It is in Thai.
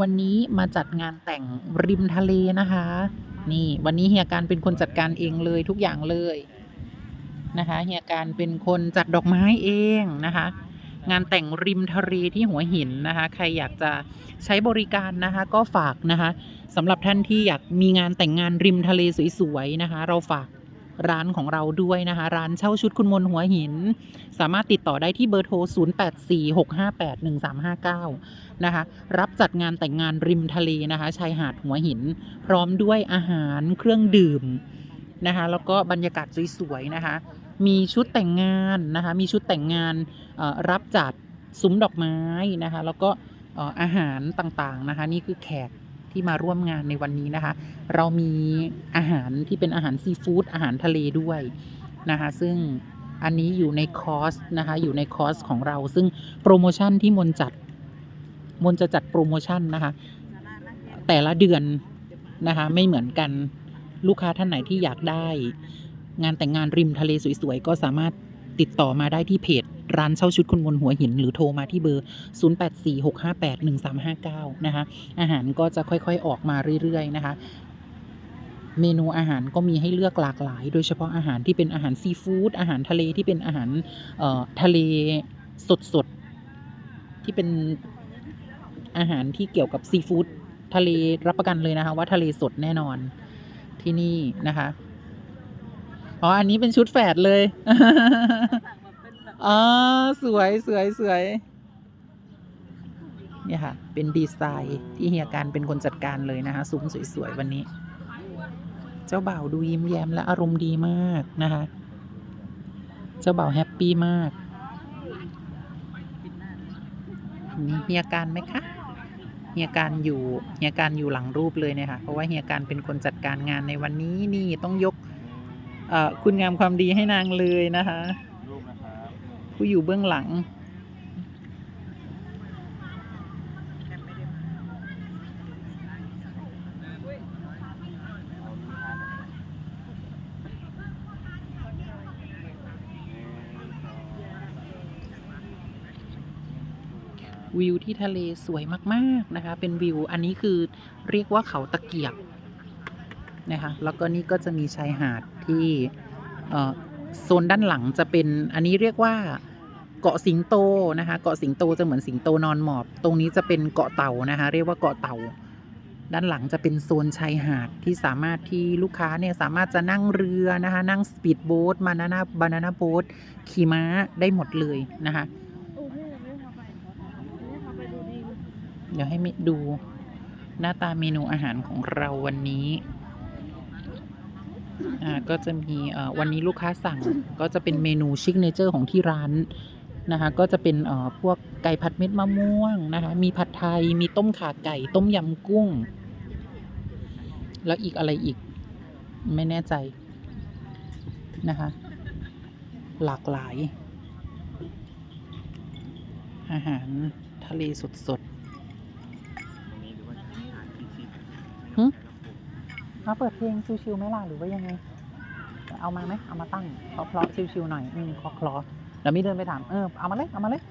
วันนี้มาจัดงานแต่งริมทะเลนะคะ นี่วันนี้เฮียการเป็นคนจัดการเองเลยทุกอย่างเลยนะคะเฮียการเป็นคนจัดดอกไม้เองนะคะ งานแต่งริมทะเลที่หัวหินนะคะ ใครอยากจะใช้บริการนะคะ ก็ฝากนะคะสำหรับท่านที่อยากมีงานแต่งงานริมทะเลสวยๆนะคะ เราฝาก ร้านของเราด้วยนะคะ ร้านเช่าชุดคุณมนหัวหิน สามารถติดต่อได้ที่เบอร์โทร 0846581359 นะคะ รับจัดงานแต่งงานริมทะเลนะคะชายหาดหัวหิน พร้อมด้วยอาหารเครื่องดื่มนะคะ แล้วก็บรรยากาศสวยๆนะคะ มีชุดแต่งงานนะคะ มีชุดแต่งงานรับจัดซุ้มดอกไม้นะคะ แล้วก็อาหารต่างๆนะคะ นี่คือแขก ที่มาร่วมงานในวันนี้นะคะ เรามีอาหารที่เป็นอาหารซีฟู้ดอาหารทะเลด้วยนะคะซึ่งอันนี้อยู่ในคอร์สนะคะอยู่ในคอร์สของเราซึ่งโปรโมชั่นที่มนจัดมนจะจัดโปรโมชั่นนะคะ แต่ละเดือนนะคะไม่เหมือนกันลูกค้าท่านไหนที่อยากได้ งานแต่งงานริมทะเลสวยๆ ก็สามารถติดต่อมาได้ที่เพจ ร้านเช่าชุดคุณมนหัวหิน หรือโทรมาที่เบอร์ 0846581359 นะคะ อาหารก็จะค่อยๆออกมาเรื่อยๆ นะคะเมนูอาหารก็มีให้เลือกหลากหลาย โดยเฉพาะอาหารที่เป็นอาหารซีฟู้ดอาหารทะเลที่เป็นอาหารทะเลสดๆ ที่เป็นอาหารที่เกี่ยวกับซีฟู้ดทะเลรับประกันเลยนะคะ ว่าทะเลสดแน่นอนที่นี่นะคะ อ๋อ อันนี้เป็นชุดแฝดเลย อ๋อสวยสวยสวยเนี่ยค่ะ เป็นดีไซน์ที่เฮียการเป็นคนจัดการเลยนะคะซุ้มสวยๆวันนี้ เจ้าบ่าวดูยิ้มแย้มและอารมณ์ดีมากนะคะ เจ้าบ่าวแฮปปี้มากนนี้เฮียการไหมคะเฮียการอยู่เฮียการอยู่หลังรูปเลยเนี่ยค่ะ เพราะว่าเฮียการเป็นคนจัดการงานในวันนี้นี่ต้องยกคุณงามความดีให้นางเลยนะคะ ผู้อยู่เบื้องหลัง วิวที่ทะเลสวยมาก ๆ นะคะ เป็นวิว อันนี้คือเรียกว่าเขาตะเกียบนะคะ แล้วก็นี่ก็จะมีชายหาดที่โซนด้านหลังจะเป็นอันนี้เรียกว่า เกาะสิงโตนะคะ เกาะสิงโตจะเหมือนสิงโตนอนหมอบ ตรงนี้จะเป็นเกาะเต่านะคะ เรียกว่าเกาะเต่า ด้านหลังจะเป็นโซนชายหาดที่สามารถที่ลูกค้าเนี่ยสามารถจะนั่งเรือนะคะ นั่งสปีดโบ๊ทมานานาบานานาโบ๊ทขี่ม้าได้หมดเลยนะคะ เดี๋ยวให้มิดูหน้าตาเมนูอาหารของเราวันนี้อ่าก็จะมีอ่อวันนี้ลูกค้าสั่งก็จะเป็นเมนูชิกเนเจอร์ของที่ร้าน นะคะก็จะเป็นเอ่อพวกไก่ผัดเม็ดมะม่วงนะคะมีผัดไทยมีต้มข่าไก่ต้มยำกุ้ง แล้วอีกอะไรอีก ไม่แน่ใจนะคะหลากหลาย อาหารทะเลสดๆตรงนี้หรือว่าจะหาที่ชิดหึมาเปิดเพลงชิวๆไหมล่ะหรือว่ายังไง เอามาไหมเอามาตั้งเพราะเพราะๆชิวๆหน่อย อืมเคาะๆเแล้วมีเดินไปถามเออเอามาเลยเอามาเลย